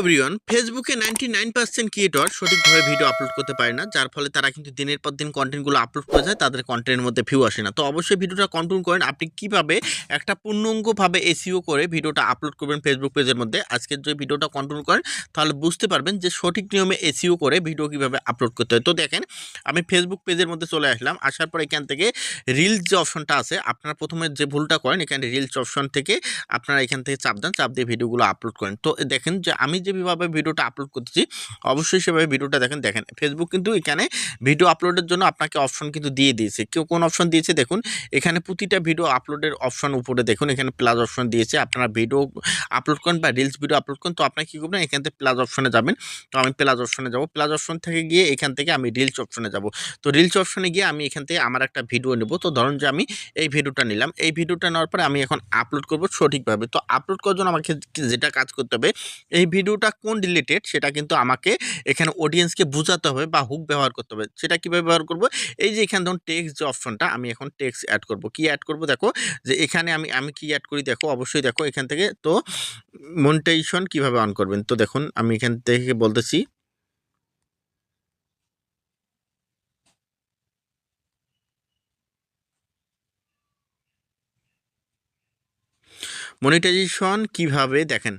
Everyone ফেসবুকে ninety nine percent creator সঠিকভাবে video upload করতে পারে না, যার ফলে তারা কিন্তু দিনের পর দিন কন্টেন্টগুলো আপলোড করে যায়, তাদের কন্টেন্টের মধ্যে ভিউ আসে না। তো অবশ্যই ভিডিওটা কন্ট্রোল করেন, আপনি কীভাবে একটা পূর্ণাঙ্গভাবে এসিও করে ভিডিওটা আপলোড করবেন ফেসবুক পেজের মধ্যে, আজকের যদি ভিডিওটা কন্ট্রোল করেন, তাহলে বুঝতে পারবেন যে সঠিক নিয়মে এসিও করে ভিডিও কীভাবে আপলোড করতে হয়। তো দেখেন, আমি ফেসবুক পেজের মধ্যে চলে আসলাম, আসার পর এখান থেকে রিলস যে অপশনটা আছে, আপনারা প্রথমে যে ভুলটা করেন, এখানে রিলস অপশন থেকে আপনারা এখান থেকে চাপ দেন, চাপ দিয়ে ভিডিওগুলো আপলোড করেন। তো দেখেন যে আমি যেভাবে ভিডিওটা আপলোড করতেছি, অবশ্যই সেভাবে ভিডিওটা দেখেন দেখেন। ফেসবুক কিন্তু এখানে ভিডিও আপলোডের জন্য আপনাকে অপশন কিন্তু দিয়ে দিয়েছে। কেউ কোন অপশন দিয়েছে দেখুন, এখানে প্রতিটা ভিডিও আপলোডের অপশন উপরে দেখুন, এখানে প্লাস অপশন দিয়েছে। আপনারা ভিডিও আপলোড করেন বা রিলস ভিডিও আপলোড করেন, তো আপনারা কী করবেন, এখান থেকে প্লাস অপশনে যাবেন। তো আমি প্লাস অপশনে যাব। প্লাস অপশন থেকে গিয়ে এখান থেকে আমি রিলস অপশনে যাব। তো রিলস অপশনে গিয়ে আমি এখান থেকে আমার একটা ভিডিও নেব। তো ধরুন যে আমি এই ভিডিওটা নিলাম। এই ভিডিওটা নেওয়ার পরে আমি এখন আপলোড করব সঠিকভাবে। তো আপলোড করার জন্য আমাকে যেটা কাজ করতে হবে, এই ভিডিওটা কোন রিলেটেড সেটা কিন্তু আমাকে এখানে অডিয়েন্সকে বোঝাতে হবে বা হুক ব্যবহার করতে হবে। সেটা কীভাবে ব্যবহার করব? এই যে এখানে ধরুন টেক্সট যে অপশনটা আমি এখন টেক্সট অ্যাড করব। কি অ্যাড করব? দেখো, যে এখানে আমি আমি কি অ্যাড করি? দেখো, অবশ্যই দেখো, এখান থেকে তো মনিটাইজেশন কীভাবে অন করবেন? তো দেখুন, আমি এখান থেকে বলতেছি মনিটাইজেশন কীভাবে দেখেন?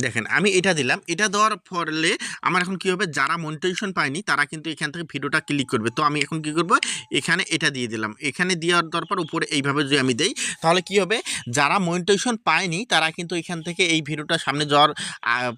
দেখেন, আমি এটা দিলাম। এটা দেওয়ার ফলে আমার এখন কী হবে? যারা মনিটাইজেশন পায়নি, তারা কিন্তু এখান থেকে ভিডিওটা ক্লিক করবে। তো আমি এখন কী করব? এখানে এটা দিয়ে দিলাম। এখানে দেওয়ার দরকার, উপরে এইভাবে যদি আমি দেই, তাহলে কি হবে? যারা মনিটাইজেশন পায়নি, তারা কিন্তু এখান থেকে এই ভিডিওটা সামনে যাওয়ার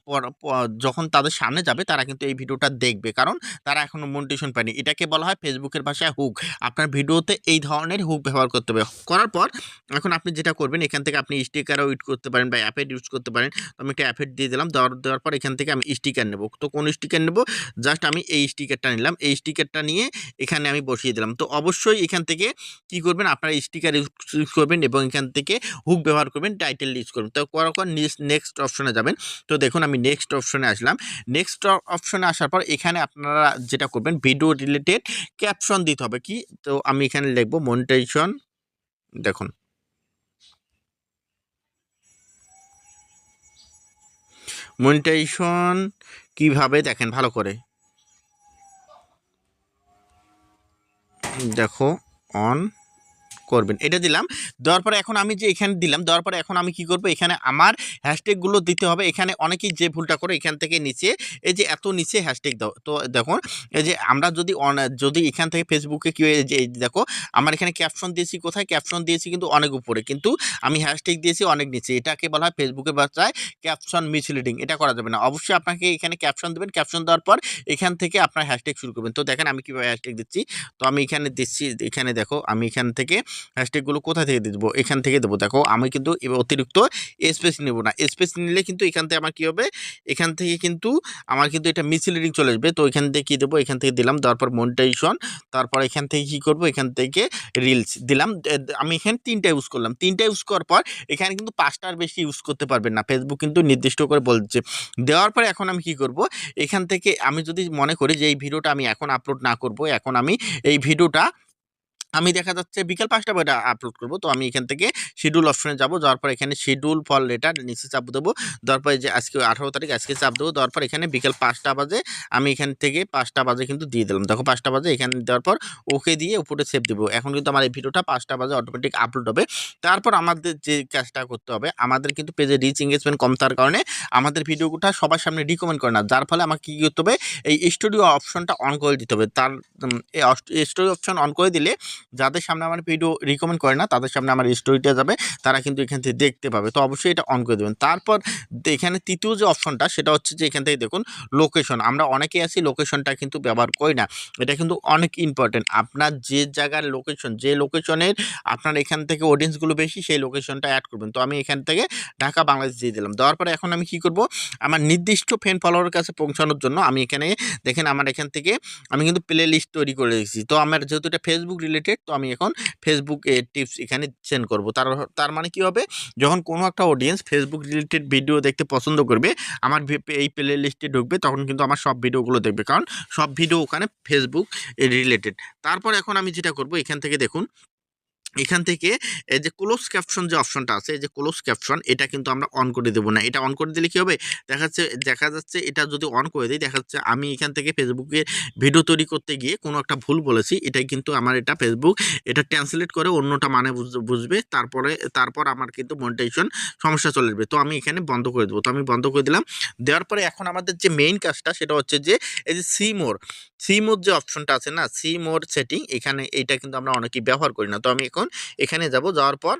পর- যখন তাদের সামনে যাবে, তারা কিন্তু এই ভিডিওটা দেখবে। কারণ তারা এখনও মনিটাইজেশন পায়নি। এটাকে বলা হয় ফেসবুকের ভাষায় হুক আপনার ভিডিওতে এই ধরনের হুক ব্যবহার করতে হবে। করার পর, এখন আপনি যেটা করবেন, এখান থেকে আপনি স্টিকারও ইউজ করতে পারেন বা অ্যাপেড ইউজ করতে পারেন। আমি একটা অ্যাপেড দিয়ে দিলাম, দেওয়ার দেওয়ার পর এখান থেকে আমি স্টিকার নেব। তো কোন স্টিকার নেব? জাস্ট আমি এই স্টিকারটা নিলাম। এই স্টিকারটা নিয়ে এখানে আমি বসিয়ে দিলাম। তো অবশ্যই এখান থেকে কি করবেন? আপনারা স্টিকার ইউজ করবেন এবং এখান থেকে হুক ব্যবহার করবেন টাইটেল ইউজ করবেন। তো করার নেক্সট অপশনে যাবেন। তো দেখুন আমি নেক্সট অপশনে আসলাম। নেক্সট অপশনে আসার পর এখানে আপনারা যেটা করবেন ভিডিও রিলেটেড ক্যাপশন দিতে হবে। কি? তো আমি এখানে লিখব মনিটাইজেশন দেখুন। মনিটাইজেশন কীভাবে দেখেন ভালো করে। দেখো অন করবেন। এটা দিলাম। দেওয়ার পরে এখন আমি যে এখানে দিলাম, দেওয়ার পরে এখন আমি কি করব? এখানে আমার হ্যাশট্যাগুলো দিতে হবে। এখানে অনেকেই যে ভুলটা করে এখান থেকে নিচে, এই যে এত নিচে হ্যাশট্যাগ দাও। তো দেখুন, এই যে আমরা যদি যদি এখান থেকে ফেসবুকে কি যে দেখো, আমার এখানে ক্যাপশন দিয়েছি কোথায়? ক্যাপশন দিয়েছি কিন্তু অনেক উপরে। কিন্তু আমি হ্যাশট্যাগ দিয়েছি অনেক নিচে। এটাকে বলা হয় ফেসবুকের বাচ্চায় ক্যাপশন মিসলিডিং এটা করা যাবে না। অবশ্যই আপনাকে এখানে ক্যাপশন দেবেন। ক্যাপশন দেওয়ার পর এখান থেকে আপনার হ্যাশট্যাগ শুরু করবেন। তো দেখেন আমি কীভাবে হ্যাশট্যাগ দিচ্ছি। তো আমি এখানে দিচ্ছি, এখানে দেখো, আমি এখান থেকে হ্যাশট্যাগুলো কোথা থেকে দেবো? এখান থেকে দেবো। দেখো, আমি কিন্তু অতিরিক্ত স্পেস নেব না। স্পেস নিলে কিন্তু এখান থেকে আমার কী হবে? এখান থেকে কিন্তু আমার কিন্তু এটা মিসলিডিং চলে আসবে। তো এখান থেকে কী দেবো? এখান থেকে দিলাম। তারপর পর মনিটাইজেশন তারপর এখান থেকে কী করব? এখান থেকে রিলস দিলাম। আমি এখানে তিনটা ইউজ করলাম। তিনটা ইউজ করার পর এখানে কিন্তু পাঁচটার বেশি ইউজ করতে পারবেন না। ফেসবুক কিন্তু নির্দিষ্ট করে বলছে। দেওয়ার পরে এখন আমি কি করব? এখান থেকে আমি যদি মনে করি যে এই ভিডিওটা আমি এখন আপলোড না করব, এখন আমি এই ভিডিওটা আমি দেখা যাচ্ছে বিকাল পাঁচটা বইটা আপলোড করব। তো আমি এখান থেকে শিডিউল অপশনে যাব। যাওয়ার পর এখানে শিডিউল ফর লেটার নিচে চাপ দেবো। দেওয়ার পরে যে আজকে আঠারো তারিখ, আজকে চাপ দেবো। দেওয়ার পর এখানে বিকাল পাঁচটা বাজে, আমি এখান থেকে পাঁচটা বাজে কিন্তু দিয়ে দিলাম। দেখো পাঁচটা বাজে, এখানে দেওয়ার পর ওকে দিয়ে উপরে সেভ দেবো। এখন কিন্তু আমার এই ভিডিওটা পাঁচটা বাজে অটোমেটিক আপলোড হবে। তারপর আমাদের যে কাজটা করতে হবে, আমাদের কিন্তু পেজে রিচ এঙ্গেজমেন্ট কম থাকার কারণে আমাদের ভিডিওটা সবার সামনে রিকমেন্ড করে না। যার ফলে আমাকে কী করতে হবে, এই স্টুডিও অপশনটা অন করে দিতে হবে। তার স্টোরি অপশন অন করে দিলে যাদের সামনে আমার ভিডিও রিকমেন্ড করে না, তাদের সামনে আমার স্টোরিটা যাবে, তারা কিন্তু এখান থেকে দেখতে পাবে। তো অবশ্যই এটা অন করে দেবেন। তারপর এখানে তৃতীয় যে অপশনটা সেটা হচ্ছে যে এখান থেকে দেখুন লোকেশন আমরা অনেকেই আছি লোকেশনটা কিন্তু ব্যবহার করি না। এটা কিন্তু অনেক ইম্পর্টেন্ট আপনার যে জায়গার লোকেশন যে লোকেশনের আপনার এখান থেকে অডিয়েন্সগুলো বেশি, সেই লোকেশনটা অ্যাড করবেন। তো আমি এখান থেকে ঢাকা, বাংলাদেশ দিয়ে দিলাম। দেওয়ার পরে এখন আমি কি করব? আমার নির্দিষ্ট ফ্যান ফলোয়ারের কাছে পৌঁছানোর জন্য আমি এখানে দেখেন, আমার এখান থেকে আমি কিন্তু প্লে লিস্ট তৈরি করে রেখেছি। তো আমার যেহেতু এটা ফেসবুক রিলেটেড তো আমি এখন ফেসবুক টিপস এখানে সেন্ড করব। তার তার মানে কি হবে? যখন কোনো একটা অডিয়েন্স ফেসবুক রিলেটেড ভিডিও দেখতে পছন্দ করবে, আমার এই প্লে লিস্টে ঢুকবে, তখন কিন্তু আমার সব ভিডিওগুলো দেখবে। কারণ সব ভিডিও ওখানে ফেসবুক রিলেটেড তারপর এখন আমি যেটা করব, এখান থেকে দেখুন এখান থেকে, এই যে ক্লোজ ক্যাপশন যে অপশনটা আছে, এই যে ক্লোজ ক্যাপশন এটা কিন্তু আমরা অন করে দেবো না। এটা অন করে দিলে কী হবে? দেখা যাচ্ছে দেখা যাচ্ছে এটা যদি অন করে দিই, দেখা যাচ্ছে আমি এখান থেকে ফেসবুকে ভিডিও তৈরি করতে গিয়ে কোনো একটা ভুল বলেছি, এটাই কিন্তু আমার এটা ফেসবুক এটা ট্রান্সলেট করে অন্যটা মানে বুঝ- বুঝবে, তারপরে, তারপর আমার কিন্তু মনিটাইজেশন সমস্যা চলে আসবে। তো আমি এখানে বন্ধ করে দেবো। তো আমি বন্ধ করে দিলাম। দেওয়ার পরে এখন আমাদের যে মেইন কাজটা, সেটা হচ্ছে যে, এই যে সি মোর সি মোর যে অপশনটা আছে না সি মোর সেটিং এখানে এটা কিন্তু আমরা অনেকেই ব্যবহার করি না। তো আমি এখন এখানে যাব যাওয়ার পর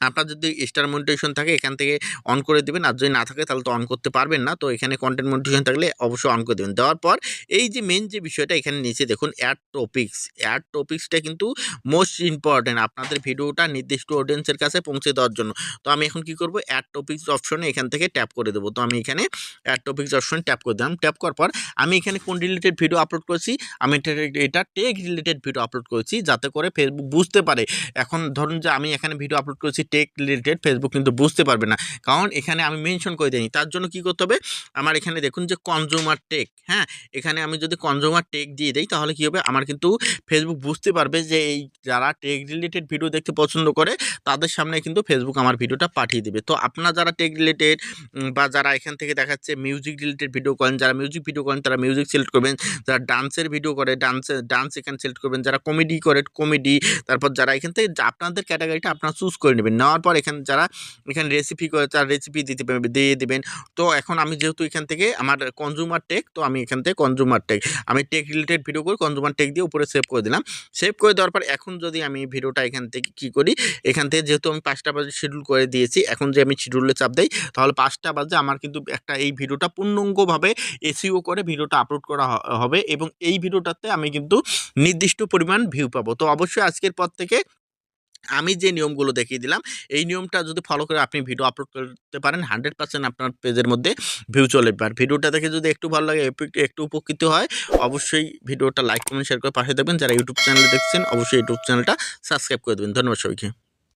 আপনার যদি স্টার মনিটেশন থাকে, এখান থেকে অন করে দেবেন। আর যদি না থাকে, তাহলে তো অন করতে পারবেন না। তো এখানে কন্টেন্ট মনিটেশন থাকলে অবশ্যই অন করে দেবেন। দেওয়ার পর এই যে মেন যে বিষয়টা এখানে নিচে দেখুন অ্যাড টপিক্স অ্যাড টপিক্সটা কিন্তু মোস্ট ইম্পর্টেন্ট আপনাদের ভিডিওটা নির্দিষ্ট অডিয়েন্সের কাছে পৌঁছে দেওয়ার জন্য। তো আমি এখন কি করব? অ্যাড টপিক্স অপশনে এখান থেকে ট্যাপ করে দেবো। তো আমি এখানে অ্যাড টপিক্স অপশন ট্যাপ করে দিলাম। ট্যাপ করার পর আমি এখানে কোন রিলেটেড ভিডিও আপলোড করেছি? আমি এটা- এটা টেক রিলেটেড ভিডিও আপলোড করেছি, যাতে করে ফেসবুক বুঝতে পারে। এখন ধরুন যে আমি এখানে ভিডিও আপলোড করেছি টেক রিলেটেড ফেসবুক কিন্তু বুঝতে পারবে না। কারণ এখানে আমি মেনশন করে দিইনি। তার জন্য কি করতে হবে? আমার এখানে দেখুন যে কনজুমার টেক হ্যাঁ? এখানে আমি যদি কনজুমার টেক দিয়ে দিই, তাহলে কি হবে? আমার কিন্তু ফেসবুক বুঝতে পারবে যে এই যারা টেক রিলেটেড ভিডিও দেখতে পছন্দ করে, তাদের সামনে কিন্তু ফেসবুক আমার ভিডিওটা পাঠিয়ে দেবে। তো আপনারা যারা টেক রিলেটেড বা যারা এখান থেকে দেখাচ্ছে মিউজিক রিলেটেড ভিডিও করেন, যারা মিউজিক ভিডিও করেন, তারা মিউজিক সিলেক্ট করবেন। যারা ডান্সের ভিডিও করে ডান্সের ডান্স এখানে সিলেক্ট করবেন। যারা কমেডি করে কমেডি তারপর যারা এখান থেকে, আপনাদের ক্যাটাগরিটা আপনারা চুজ করে নেবেন। নেওয়ার পর এখানে যারা এখানে রেসিপি করে, তারা রেসিপি দিতে দিয়ে দেবেন। তো এখন আমি যেহেতু এখান থেকে আমার কনজুমার টেক তো আমি এখান থেকে কনজুমার টেক আমি টেক রিলেটেড ভিডিও করি কনজুমার টেক দিয়ে উপরে সেভ করে দিলাম। সেভ করে দেওয়ার পর এখন যদি আমি ভিডিওটা এখান থেকে কি করি, এখান থেকে যেহেতু আমি পাঁচটা বাজে শিডিউল করে দিয়েছি, এখন যে আমি শিডিউলে চাপ দিই, তাহলে পাঁচটা বাজে আমার কিন্তু একটা এই ভিডিওটা পূর্ণাঙ্গভাবে এসিও করে ভিডিওটা আপলোড করা হবে এবং এই ভিডিওটাতে আমি কিন্তু নির্দিষ্ট পরিমাণ ভিউ পাবো। তো অবশ্যই আজকের পর থেকে আমি যে নিয়মগুলো দেখিয়ে দিলাম, এই নিয়মটা যদি ফলো করে আপনি ভিডিও আপলোড করতে পারেন হান্ড্রেড পার্সেন্ট আপনার পেজের মধ্যে ভিউ চলে আর ভিডিওটা দেখে যদি একটু ভালো লাগে একটু উপকৃত হয়, অবশ্যই ভিডিওটা লাইক কমেন্ট শেয়ার করে পাশে দেখবেন যারা ইউটিউব চ্যানেলে দেখছেন, অবশ্যই ইউটিউব চ্যানেলটা সাবস্ক্রাইব করে দেবেন। ধন্যবাদ সবাইকে।